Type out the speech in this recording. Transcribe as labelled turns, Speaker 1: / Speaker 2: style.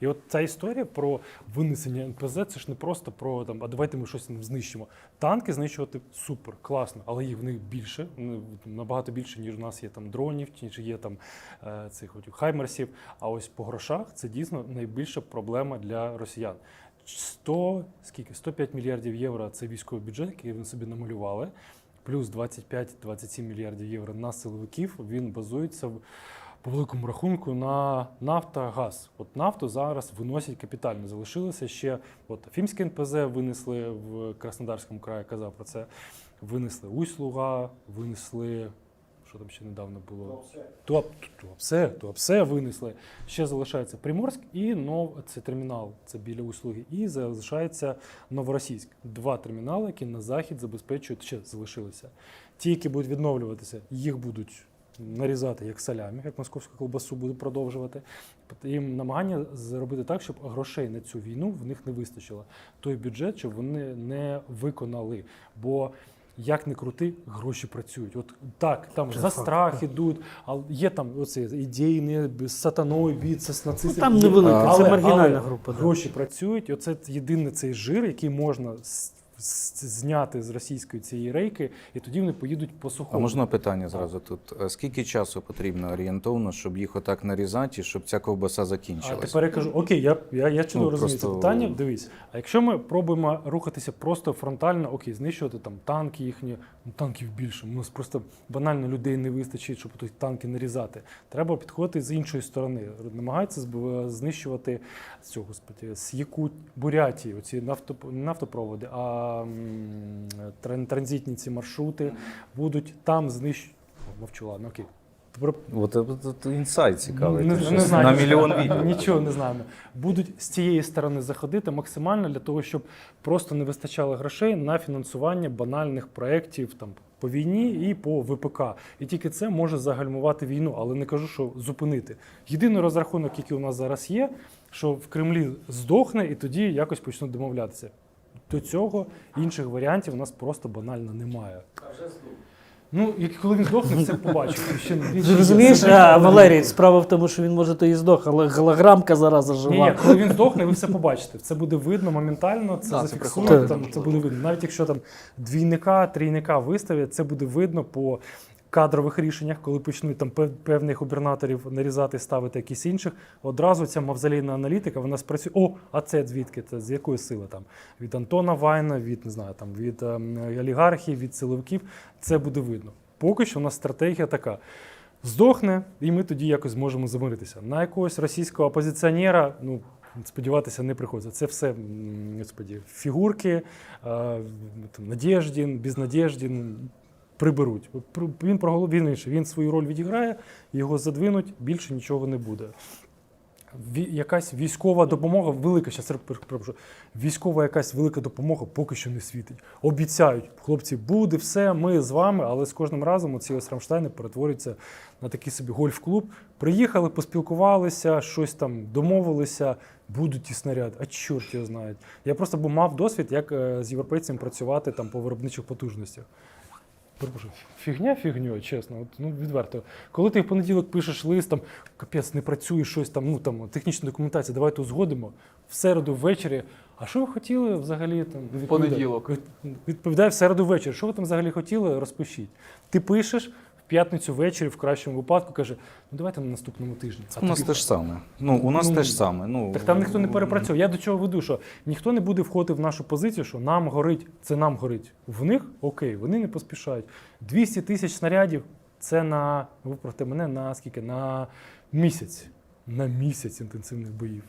Speaker 1: І от ця історія про винесення НПЗ це ж не просто про там, а давайте ми щось знищимо. Танки знищувати супер, класно, але їх в них більше, набагато більше, ніж у нас є там дронів, ніж є там е, цих от хаймерсів. А ось по грошах це дійсно найбільша проблема для росіян. 100, скільки? 105 мільярдів євро це військовий бюджет, який вони собі намалювали. Плюс 25-27 мільярдів євро на силовиків. Він базується в по великому рахунку на нафта, газ. От нафту зараз виносять капітально. Залишилося ще от Фімське НПЗ винесли в Краснодарському краї, казав про це. Винесли Усть-Луга, винесли. Що там ще недавно було? Туап, Туапсе, Туапсе винесли. Ще залишається Приморськ і нов, це термінал, це біля Услуги. І залишається Новоросійськ. Два термінали, які на захід забезпечують, ще залишилися. Ті, які будуть відновлюватися, їх будуть нарізати як салямі, як московську колбасу буде продовжувати. Їм намагання зробити так, щоб грошей на цю війну в них не вистачило. Той бюджет, щоб вони не виконали. Бо як не крути, гроші працюють. От так, там
Speaker 2: Це
Speaker 1: за
Speaker 2: факт,
Speaker 1: страх ідуть, а є там оці ідейні з сатаною бійці, з нацистами.
Speaker 2: Там невелика, це маргінальна група.
Speaker 1: Гроші працюють. Оце єдиний цей жир, який можна зняти з російської цієї рейки, і тоді вони поїдуть по
Speaker 3: А
Speaker 1: сухому.
Speaker 3: можна питання зразу тут? Е, Скільки часу потрібно орієнтовно, щоб їх отак нарізати, щоб ця ковбаса
Speaker 1: А тепер я кажу: окей, я, я, я чудово
Speaker 3: Ну,
Speaker 1: розумію це питання. Дивись, а якщо ми пробуємо рухатися просто фронтально, окей, знищувати там танки їхні, ну танків більше. У нас просто банально людей не вистачить, щоб тут танки нарізати. Треба підходити з іншої сторони. Намагаються знищувати з цього господи, з Якут Бурятії, оці нафтоп... нафтопроводи, а транзитні ці маршрути будуть там знищувати. Мовчу, ладно, окей.
Speaker 3: От, інсайт цікавий.
Speaker 1: не, не знаю,
Speaker 3: на мільйон відео.
Speaker 1: Нічого не знаємо. Будуть з цієї сторони заходити максимально для того, щоб просто не вистачало грошей на фінансування банальних проєктів там по війні і по ВПК. І тільки це може загальмувати війну, але не кажу, що зупинити. Єдиний розрахунок, який у нас зараз є, що в Кремлі здохне, і тоді якось почнуть домовлятися. До цього інших варіантів у нас просто банально немає. Ну, і коли він здохне, все. Ще ще.
Speaker 2: Розумієш, а, Валерій, справа в тому, що він може то і здох, але голограмка зараза
Speaker 1: Ні,
Speaker 2: жива.
Speaker 1: ні, коли він здохне, ви все побачите. Це буде видно моментально, це
Speaker 4: Да, це
Speaker 1: зафіксують,
Speaker 2: приховано
Speaker 1: там, це буде видно. Навіть якщо там двійника, трійника виставлять, це буде видно по кадрових рішеннях, коли почнуть там певних губернаторів нарізати, ставити якісь інших. Одразу ця мавзолейна аналітика, вона спрацює. О, а це звідки? Це з якої сили там? Від Антона Вайна, від не знаю, там від ем, олігархів, від силовиків. Це буде видно. Поки що у нас стратегія така. Здохне, і ми тоді якось зможемо замиритися. На якогось російського опозиціонера, ну, сподіватися не приходиться. Це все господі, фігурки, е, там, Надєждін, Безнадєждін приберуть. Він проголов, він інше, він свою роль відіграє, його задвинуть, більше нічого не буде. Якась військова допомога, велика, щас військова якась велика допомога поки що не світить. Обіцяють, хлопці, буде все, ми з вами, але з кожним разом оці ось Рамштайни перетворюються на такий собі гольф-клуб. Приїхали, поспілкувалися, щось там домовилися, будуть ті снаряди. А чорт його знають. Я просто бо мав досвід, як е, з європейцями працювати там по виробничих потужностях. Перепрошую, фігня фігньою, чесно, от, ну відверто. Коли ти в понеділок пишеш лист, там капець не працює щось там, ну там технічна документація, давайте узгодимо. В середу ввечері. А що ви хотіли взагалі там відповідає-
Speaker 4: понеділок.
Speaker 1: від- Відповідає в середу ввечері. Що ви там взагалі хотіли? Розпишіть. Ти пишеш в п'ятницю ввечері, в кращому випадку, каже: ну давайте на наступному тижні. А
Speaker 3: У нас
Speaker 1: тобі-
Speaker 3: те ж саме. Ну, у нас
Speaker 1: Ну,
Speaker 3: те ж саме. Ну,
Speaker 1: так там ніхто не перепрацьовує. Я до чого веду, що ніхто не буде входити в нашу позицію, що нам горить, це нам горить. В них окей, вони не поспішають. 200 тисяч снарядів це на виправте мене на скільки? На місяць. На місяць інтенсивних боїв.